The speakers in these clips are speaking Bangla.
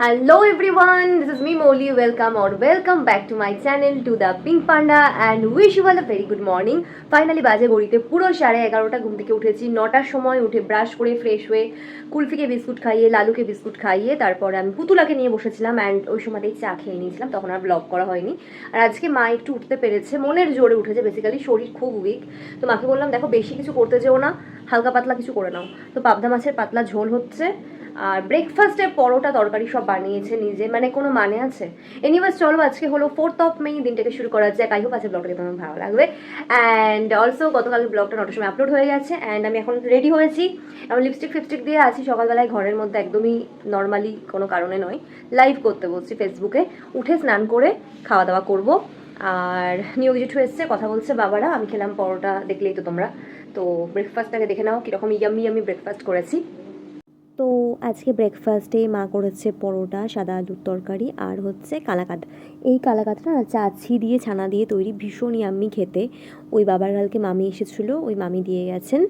Hello everyone, this is me Molly. Welcome or welcome back to my channel to the Pink Panda and wish you all a very good morning. Finally বাজে ঘড়িতে পুরো সাড়ে এগারোটা ঘুম থেকে উঠেছি। নটার সময় উঠে ব্রাশ করে ফ্রেশ হয়ে কুলফিকে বিস্কুট খাইয়ে লালুকে বিস্কুট খাইয়ে তারপরে আমি পুতুলাকে নিয়ে বসেছিলাম অ্যান্ড ওই সময়তেই চা খেয়ে নিয়েছিলাম তখন আর ব্লগ করা হয়নি। আর আজকে মা একটু উঠতে পেরেছে মনের জোরে উঠেছে বেসিক্যালি শরীর খুব উইক তো মাকে বললাম দেখো বেশি কিছু করতে যেও না হালকা পাতলা কিছু করে নাও। তো পাবদা মাছের পাতলা ঝোল হচ্ছে। আর ব্রেকফাস্টে পরোটা তরকারি সব বানিয়েছে নিজে মানে কোনো মানে আছে? এনিওয়েজ চলো আজকে হলো ফোর্থ অফ মে দিনটাকে শুরু করা যাক। আই হোপ আজকে ব্লগটা তোমার ভালো লাগবে। অ্যান্ড অলসো গতকাল ব্লগটা নটার সময় আপলোড হয়ে গেছে। অ্যান্ড আমি এখন রেডি হয়েছি। আমি লিপস্টিক ফিপস্টিক দিয়ে আছি। সকালবেলায় ঘরের মধ্যে একদমই নর্মালি কোনো কারণে নয়। লাইভ করতে বলছি ফেসবুকে উঠে স্নান করে খাওয়া দাওয়া করব। আর নিয়োগ জেঠু এসছে, কথা বলছে বাবারা। আমি খেলাম পরোটা, দেখলেই তো তোমরা। তো ব্রেকফাস্টটাকে দেখে নাও, কীরকম ইয়াম্মি আমি ব্রেকফাস্ট করেছি। তো আজকে ব্রেকফাস্টে মা করেছে পরোটা, সাদা আলুর তরকারি আর হচ্ছে কালাকাঁদ। এই কালাকাঁদটা না চাছি দিয়ে, ছানা দিয়ে তৈরি ভীষণই আমি খেতে। ওই বাবার কালকে মামি এসেছিল, ওই মামি দিয়ে গেছেন।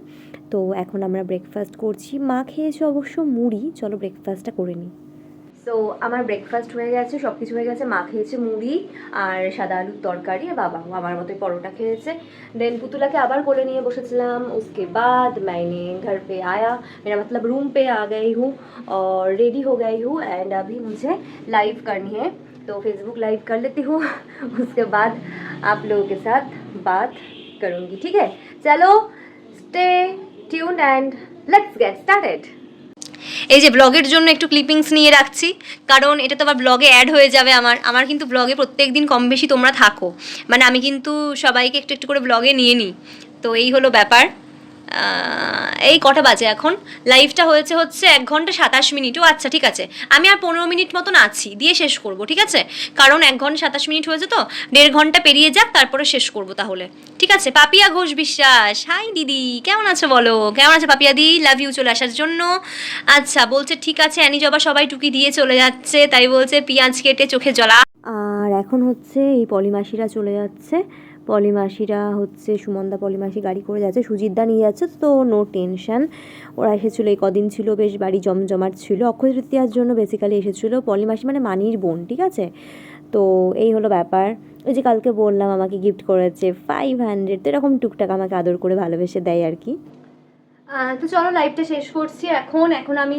তো এখন আমরা ব্রেকফাস্ট করছি। মা খেয়েছে অবশ্য মুড়ি। চলো ব্রেকফাস্টটা করে নিই। সো আমার ব্রেকফাস্ট হয়ে গেছে সব কিছু হয়ে গেছে মা খেয়েছে মুড়ি আর সাদা আলুর তরকারি আর বাবা আমার মতোই পরোটা খেয়েছে দেন পুতুলাকে আবার কোলে নিয়ে বসেছিলাম उसके बाद मैंने घर पे आया मेरा मतलब रूम पे आ गई हूँ और रेडी हो गई हूँ एंड अभी मुझे लाइव करनी है तो फेसबुक लाइव कर लेती हूँ उसके बाद आप लोगों के साथ बात करूँगी ठीक है चलो stay tuned and let's get started এই যে ব্লগের জন্য একটু ক্লিপিংস নিয়ে রাখছি, কারণ এটা তো আবার ব্লগে অ্যাড হয়ে যাবে আমার। আমার কিন্তু ব্লগে প্রত্যেক দিন কম বেশি তোমরা থাকো। মানে আমি কিন্তু সবাইকে একটু একটু করে ব্লগে নিয়ে নিই। তো এই হলো ব্যাপার। এই কটা বাজে এখন। লাইভটা হয়েছে হচ্ছে এক ঘণ্টা সাতাশ মিনিটও। আচ্ছা ঠিক আছে। আমি আর পনেরো মিনিট মতন আছি। দিয়ে শেষ করব, ঠিক আছে? কারণ এক ঘণ্টা সাতাশ মিনিট হয়েছে তো। দেড় ঘণ্টা পেরিয়ে যাক, তারপরে শেষ করব তাহলে। ঠিক আছে? পাপিয়া ঘোষ বিশ্বাস। হাই দিদি। কেমন আছো বলো? কেমন আছে পাপিয়া দি? লাভ ইউ চলে আসার জন্য। আচ্ছা বলছে, ঠিক আছে, অ্যানি জবা সবাই টুকি দিয়ে চলে যাচ্ছে। তাই বলছে, পেঁয়াজ কেটে চোখে জলা। আর এখন হচ্ছে এই পলিমাসিরা চলে যাচ্ছে। পলিমাসিরা হচ্ছে, সুমন্দা পলিমাসি গাড়ি করে যাচ্ছে, সুজিতদা নিয়ে যাচ্ছে, তো নো টেনশন ওরা এসেছিল, এই কদিন ছিল, বেশ বাড়ি জমজমাট ছিল। অক্ষয় তৃতীয়ার জন্য বেসিক্যালি এসেছিল পলিমাসি মানে মানির বোন, ঠিক আছে? তো এই হলো ব্যাপার। ওই যে কালকে বললাম, আমাকে গিফট করেছে ফাইভ হান্ড্রেড তো এরকম টুকটাক আমাকে আদর করে ভালোবেসে দেয় আর কি। তো চলো লাইভটা শেষ করছি এখন। এখন আমি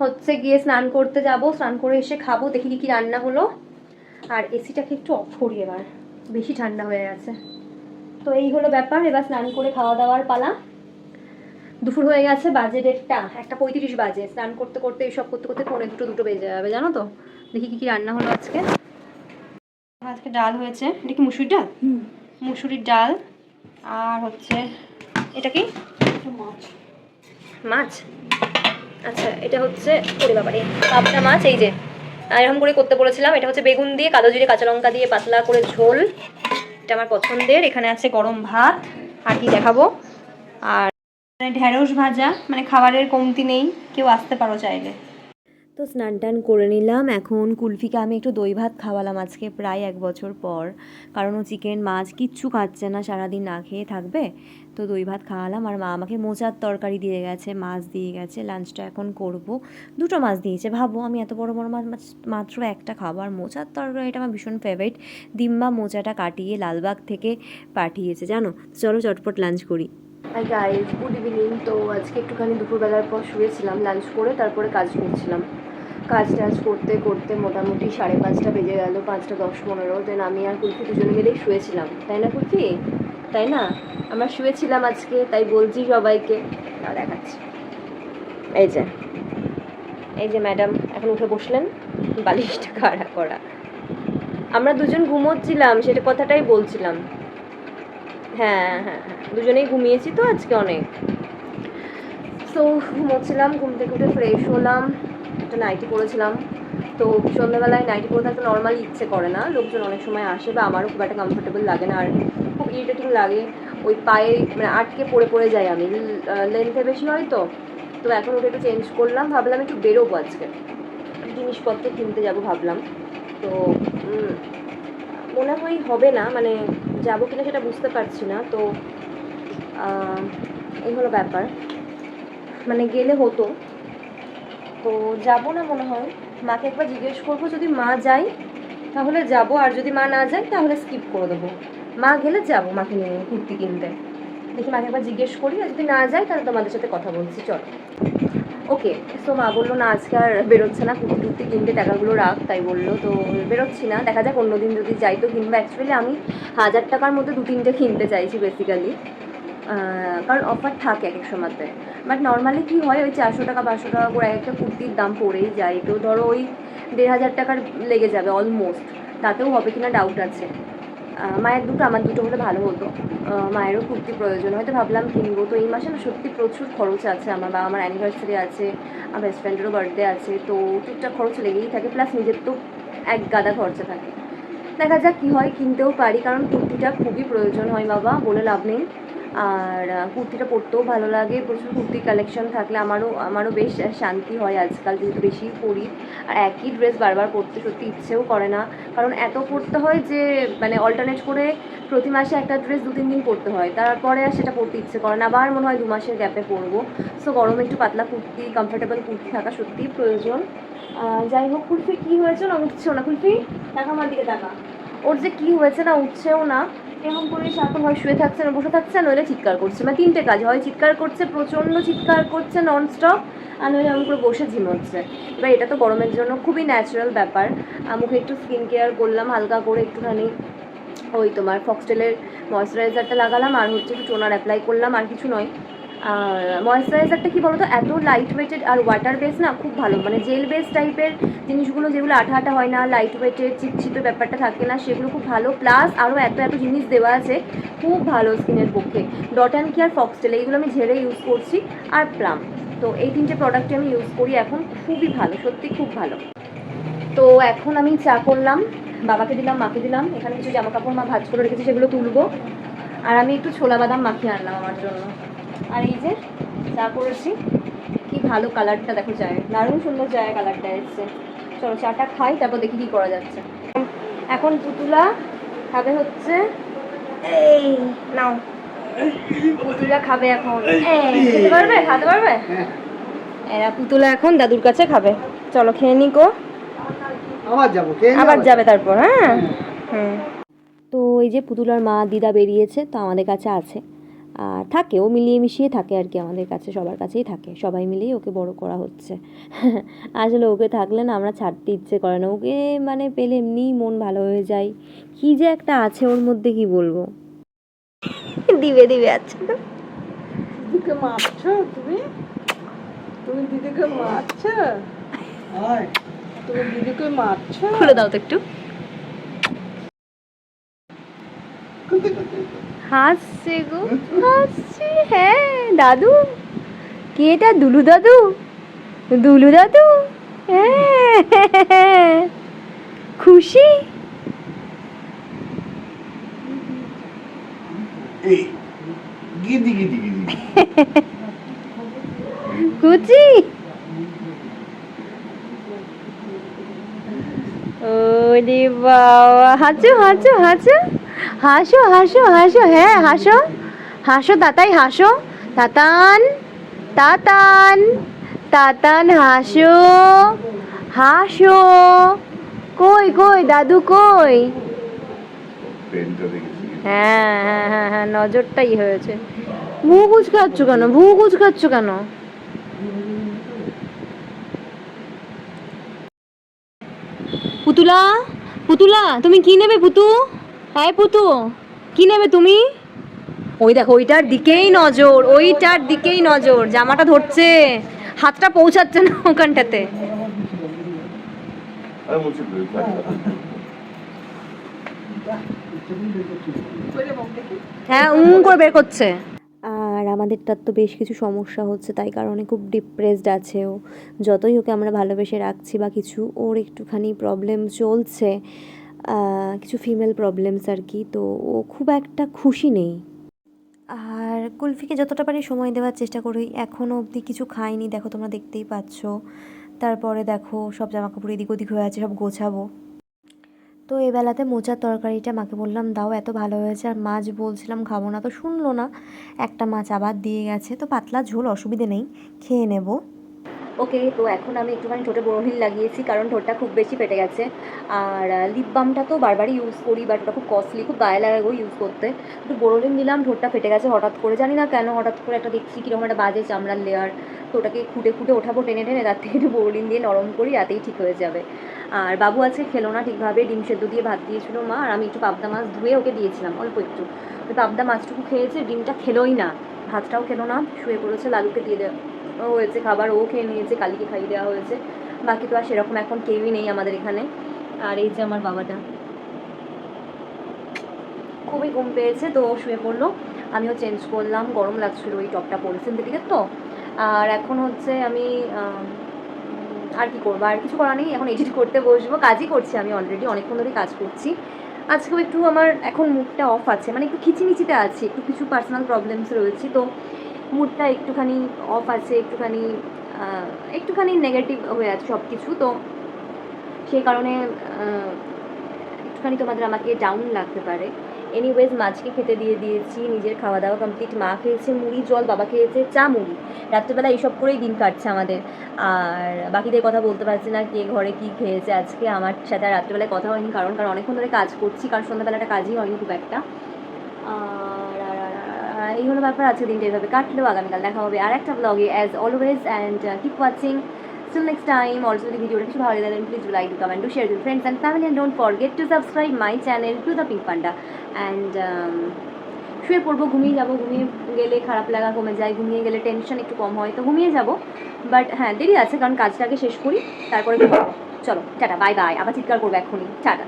হচ্ছে গিয়ে স্নান করতে যাব। স্নান করে এসে খাব, দেখি কি রান্না হলো। আর এসিটাকে একটু অফ করি এবার। বেশি ঠান্ডা হয়ে গেছে। তো এই হলো ব্যাপার এবার স্নান করে খাওয়া দাওয়ার পালা। দুপুর হয়ে গেছে বাজে ডেটটা একটা পঁয়ত্রিশ বাজে। স্নান করতে করতে এইসব করতে করতে পৌনে দুটো দুটো বেজে যাবে জানো তো? দেখি কি কি রান্না হলো আজকে। আজকে ডাল হয়েছে। এটা কি মুসুরির ডাল? মুসুরির ডাল আর হচ্ছে এটা কি? মাছ। মাছ? আচ্ছা এটা হচ্ছে ওরে বাবারে পাবদা মাছ এই যে। এরকম করে করতে বলেছিলাম। এটা হচ্ছে বেগুন দিয়ে, কালো জিরে, কাঁচা লঙ্কা দিয়ে পাতলা করে ঝোল। এটা আমার পছন্দের। এখানে আছে গরম ভাত। আর কি দেখাবো? আর ঢেঁড়স ভাজা। মানে খাবারের কমতি নেই। কেউ আসতে পারো চাইলে। তো স্নান টান করে নিলাম। এখন কুলফিকে আমি একটু দই ভাত খাওয়ালাম আজকে প্রায় এক বছর পর। কারণ ও চিকেন, মাছ কিচ্ছু খাচ্ছে না, সারাদিন না খেয়ে থাকবে। তো দই ভাত খাওয়ালাম। আর মা আমাকে মোচার তরকারি দিয়ে গেছে, মাছ দিয়ে গেছে লাঞ্চটা এখন করব। দুটো মাছ দিয়েছে। ভাবো, আমি এত বড় বড় মাছ মাত্র একটা খাব। আর মোচার তরকারিটা আমার ভীষণ ফেভারিট ডিম্বা মোচাটা কাটিয়ে লালবাগ থেকে পাঠিয়েছে, জানো? চলো চটপট লাঞ্চ করি। হাই গাইজ গুড ইভিনিং তো আজকে একটুখানি দুপুরবেলার পর শুয়েছিলাম লাঞ্চ করে তারপরে কাজ করছিলাম। কাজ টাজ করতে করতে মোটামুটি সাড়ে পাঁচটা বেজে গেল, পাঁচটা দশ পনেরো। দেন আমি আর কুলফি দুজনে মিলেই শুয়েছিলাম। তাই না কুলফি? তাই না? আমরা শুয়েছিলাম আজকে, তাই বলছি সবাইকে। না দেখাচ্ছি। এই যে। এই যে ম্যাডাম, এখন উঠে বসলেন। বালিশটা খাড়া করা। আমরা দুজন ঘুমোচ্ছিলাম, সেটা কথাটাই বলছিলাম। হ্যাঁ হ্যাঁ হ্যাঁ। দুজনেই ঘুমিয়েছি তো আজকে অনেক। তো ঘুমোচ্ছিলাম, ঘুম থেকে উঠে ফ্রেশ হলাম। একটা নাইটি পরেছিলাম তো সন্ধ্যাবেলায় নাইটি পরে থাকতে নর্মালি ইচ্ছে করে না। লোকজন অনেক সময় আসে বা আমারও খুব একটা কমফোর্টেবল লাগে না। আর খুব ইরিটেটিং লাগে ওই পায়ে মানে আটকে পড়ে পড়ে যাই আমি। লেন্থে বেশি হয় তো। তো এখন ওটা একটু চেঞ্জ করলাম। ভাবলাম একটু বেরোবো আজকে। জিনিসপত্র কিনতে যাব ভাবলাম। তো মনে হয় হবে না। মানে যাব কিনা সেটা বুঝতে পারছি না। তো এই হলো ব্যাপার। মানে গেলে হতো। তো যাব না মনে হয়। মাকে একবার জিজ্ঞেস করব, যদি মা যায়, তাহলে যাব। আর যদি মা না যায়, তাহলে স্কিপ করে দেবো। মা গেলে যাব মাকে নিয়ে কুর্তি কিনতে। দেখি মাকে একবার জিজ্ঞেস করি, আর যদি না যায়, তাহলে তোমাদের সাথে কথা বলছি, চলো। ওকে, তো মা বলল, না, আজকে আর বেরোচ্ছে না কুর্তি টুর্তি কিনতে টাকাগুলো রাখ, তাই বলল। তো বেরোচ্ছি না, দেখা যাক অন্যদিন যদি যাই তো কিনবো। অ্যাকচুয়ালি আমি হাজার টাকার মধ্যে দু তিনটে কিনতে চাইছি বেসিক্যালি কারণ অফার থাকে এক এক সময়তে। বাট নর্মালি কী হয়, ওই চারশো টাকা, পাঁচশো টাকা করে এক একটা কুর্তির দাম পড়েই যায়। তো ধরো ওই দেড় হাজার টাকার লেগে যাবে অলমোস্ট তাতেও হবে কিনা ডাউট আছে। মায়ের দুটো, আমার দুটো হলে ভালো হতো। মায়েরও কুর্তি প্রয়োজন। হয়তো ভাবলাম কিনবো। তো এই মাসে সত্যি প্রচুর খরচ আছে। আমার বা, আমার অ্যানিভার্সারি আছে, আমার বেস্ট ফ্রেন্ডেরও বার্থডে আছে। তো টুকটাক খরচ লেগেই থাকে। প্লাস নিজের তো এক গাদা খরচা থাকে। দেখা যাক কী হয়, কিনতেও পারি। কারণ কুর্তিটা খুবই প্রয়োজন হয় বাবা, বলে লাভ নেই। আর কুর্তিটা পরতেও ভালো লাগে, প্রচুর কুর্তি কালেকশন থাকলে আমারও আমারও বেশ শান্তি হয় আজকাল যেহেতু বেশি পরি। আর একই ড্রেস বারবার পরতে সত্যি ইচ্ছেও করে না। কারণ এত পরতে হয় যে মানে অল্টারনেট করে প্রতি মাসে একটা ড্রেস দু, তিন দিন পরতে হয়। তারপরে আর সেটা পরতে ইচ্ছে করে না। আবার মনে হয় দু মাসের গ্যাপে পরবো। সো গরমে একটু পাতলা কুর্তি কমফোর্টেবল কুর্তি থাকা সত্যিই প্রয়োজন। যাই হোক, কুলফি কী হয়েছে না উঠছেও না? কুলফি? টাকা আমার দিকে টাকা ওর যে কী হয়েছে না উঠছেও না। এরকম করে সারাক্ষণ হয় শুয়ে থাকছে না বসে থাকছে নইলে চিৎকার করছে। মানে তিনটে কাজ, হয় চিৎকার করছে, প্রচণ্ড চিৎকার করছে ননস্টপ আর নইলে এমন করে বসে ঝিমোচ্ছে এবার এটা তো গরমের জন্য খুবই ন্যাচারাল ব্যাপার। আমাকে একটু স্কিন কেয়ার করলাম, হালকা করে একটুখানি ওই তোমার ফক্সটেলের ময়শ্চারাইজারটা লাগালাম, আর হচ্ছে একটু টোনার অ্যাপ্লাই করলাম, আর কিছু নয়। ময়শ্চারাইজারটা কি বলতো? এত লাইট ওয়েটেড আর ওয়াটার বেস না খুব ভালো। মানে জেল বেস টাইপের জিনিসগুলো যেগুলো আঠা আঠা হয় না লাইট ওয়েটেড চিপচিপে ব্যাপারটা থাকে না, সেগুলো খুব ভালো। প্লাস আরও এত এত জিনিস দেওয়া আছে, খুব ভালো স্কিনের পক্ষে। ডট অ্যান্ড কেয়ার ফক্সটেল এইগুলো আমি ঝেড়ে ইউজ করছি। আর প্লাম তো এই তিনটে প্রোডাক্টই আমি ইউজ করি এখন, খুবই ভালো, সত্যি খুব ভালো। তো এখন আমি চা করলাম, বাবাকে দিলাম, মাকে দিলাম। এখানে কিছু জামা কাপড় মা ভাজ করে রেখেছি, সেগুলো তুলবো। আর আমি একটু ছোলা বাদাম মাখিয়ে আনলাম আমার জন্য। আর এই যে চা করেছি কি ভালো কালারটা দেখো চায়ের দারুণ সুন্দর চায়ের কালারটা এসছে। চলো চাটা খাই তারপর দেখি কি করা যাচ্ছে। এখন পুতুলা খাবে হচ্ছে এই নাও। পুতুলা খাবে এখন। খেতে পারবে? খাতে পারবে? এরা পুতুলা এখন দাদুর কাছে খাবে। চলো খেয়ে নি গো। আবার যাব আবার যাবে তারপর হ্যাঁ? হুম। তো এই যে পুতুলার মা দিদা বেরিয়েছে তো আমাদের কাছে আছে। থাকে। ও মিলিয়ে মিশিয়ে থাকে আর কি আমাদের কাছে সবার কাছেই থাকে। সবাই মিলেই ওকে বড় করা হচ্ছে। আসলে ওকে থাকলে না আমরা ছাড়তে ইচ্ছে করে না। ওকে মানে পেলে এমনিই মন ভালো হয়ে যায়। কি যে একটা আছে ওর মধ্যে কি বলব? দিবে দিবে আচ্ছা। তো দিদিকে মারছো তুমি? তুমি দিদিকে মারছো? তুমি দিদিকে মারছো? খুলে দাও তো একটু। হাসছে গো হাসছে। হ্যাঁ দাদু। কে এটা? দুলু দাদু? দুলু দাদু? হ্যাঁ খুশি? কুচি ওরে বাবা হাঁচো হাঁচো হাসো হাসো হাসো হাসো হ্যাঁ হাসো। হাসো তাতাই, হাসো। তাতান তাতান তাতান, হাসো। হাসো। কই কই, দাদু কই? হ্যাঁ হ্যাঁ হ্যাঁ হ্যাঁ নজরটাই হয়েছে। ভু কুচকাচ্ছ কেন? ভু কুচকাচ্ছ কেন? পুতুলা পুতুলা, তুমি কি নেবে পুতু? হ্যাঁ পুতু কি নেবে তুমি? ওই দেখো ওইটার দিকেই নজর ওইটার দিকেই নজর জামাটা ধরছে হাতটা পৌঁছাচ্ছে না ওখানটাতে। হ্যাঁ উম করে বের করছে। আর আমাদেরটার তো বেশ কিছু সমস্যা হচ্ছে তাই কারণে খুব ডিপ্রেসড আছে ও। যতই ওকে আমরা ভালোবেসে রাখছি বা কিছু ওর একটুখানি প্রবলেম চলছে। কিছু ফিমেল প্রবলেমস আর কি, তো ও খুব একটা খুশি নেই। আর কুলফিকে যতটা পারি সময় দেওয়ার চেষ্টা করি এখনও অবধি কিছু খাইনি, দেখো তোমরা দেখতেই পাচ্ছ। তারপরে দেখো সব জামা কাপড় এদিক ওদিক হয়ে আছে, সব গোছাবো। তো এই বেলাতে মোচার তরকারিটা মাকে বললাম, দাও, এত ভালো হয়েছে, আর মাছ বলছিলাম খাব না। তো শুনলো না, একটা মাছ আবার দিয়ে গেছে, তো পাতলা ঝোল, অসুবিধে নেই, খেয়ে নেব। ওকে, তো এখন আমি একটুখানি ঠোঁটে বোরোহিল লাগিয়েছি, কারণ ঠোঁটটা খুব বেশি ফেটে গেছে। আর লিপ বামটা তো বারবারই ইউজ করি বাট ওটা খুব কস্টলি খুব গায়ে লাগাবো ইউজ করতে। একটু বোরোহিল দিলাম ঠোঁটটা ফেটে গেছে হঠাৎ করে। জানি না কেন হঠাৎ করে একটা দেখছি কীরকম একটা বাজে চামড়ার লেয়ার তো ওটাকে খুঁটে খুঁটে ওঠাবো, টেনে টেনে তার থেকে একটু বোরোলিন দিয়ে নরম করি রাতেই ঠিক হয়ে যাবে। আর বাবু আজকে খেলো না ঠিকভাবে, ডিম সেদ্ধ দিয়ে ভাত দিয়েছিল মা, আর আমি একটু পাবদা মাছ ধুয়ে ওকে দিয়েছিলাম, অল্প একটু। পাবদা মাছটুকু খেয়েছে, ডিমটা খেলোই না। ভাতটাও খেলো না, শুয়ে পড়েছে, লালুকে দিয়ে দেওয়া হয়েছে, খাবার ও খেয়ে নিয়েছে, কালিকে খাইয়ে দেওয়া হয়েছে। বাকি তো আর সেরকম এখন কেউই নেই আমাদের এখানে। আর এই যে আমার বাবাটা। খুবই ঘুম পেয়েছে, তো ও শুয়ে পড়ল। আমিও চেঞ্জ করলাম, গরম লাগছিল ওই টপটা পরে সিনথেটিকের তো। আর এখন হচ্ছে আমি আর কি করব? আর কিছু করার নেই, এখন এডিট করতে বসবো। কাজই করছি আমি অলরেডি অনেকক্ষণ ধরে কাজ করছি। আজকেও একটু আমার এখন মুখটা অফ আছে। মানে একটু খিচিমিচিতে আছি, একটু কিছু পার্সোনাল প্রবলেমস রয়েছে, তো মুডটা একটুখানি অফ আছে, একটুখানি একটুখানি নেগেটিভ হয়ে আছে সব কিছু তো সেই কারণে একটুখানি তোমাদের আমাকে ডাউন লাগতে পারে। এনিওয়েজ মাছকে খেতে দিয়ে দিয়েছি, নিজের খাওয়া দাওয়া কমপ্লিট মা খেয়েছে মুড়ি, জল, বাবা খেয়েছে চা, মুড়ি। রাত্রেবেলা এইসব করেই দিন কাটছে আমাদের। আর বাকিদের কথা বলতে পারছি না কে ঘরে কি খেয়েছে। আজকে আমার সাথে রাত্রেবেলায় কথা হয়নি, কারণ কারণ অনেকক্ষণ ধরে কাজ করছি, কারণ সন্ধ্যাবেলাটা কাজই হয়নি খুব একটা। এই হলো ব্যাপার আজকে দিনটা এভাবে কাটলেও আগামীকাল দেখা হবে আর একটা ব্লগে as always and keep watching Till next time, also the video কিছু ভালো লাগে then please do like, do comment, do share with friends and family and don't forget to subscribe my channel to Panda. And um, শুয়ে পড়ব ঘুমিয়ে যাব ঘুমিয়ে গেলে খারাপ লাগা কমে যায় ঘুমিয়ে গেলে টেনশন একটু কম হয় তো ঘুমিয়ে যাব। বাট হ্যাঁ দেরি আছে কারণ কাজটাকে শেষ করি তারপরে চলো টাটা বাই বাই আবার চিৎকার করব এখনই টাটা।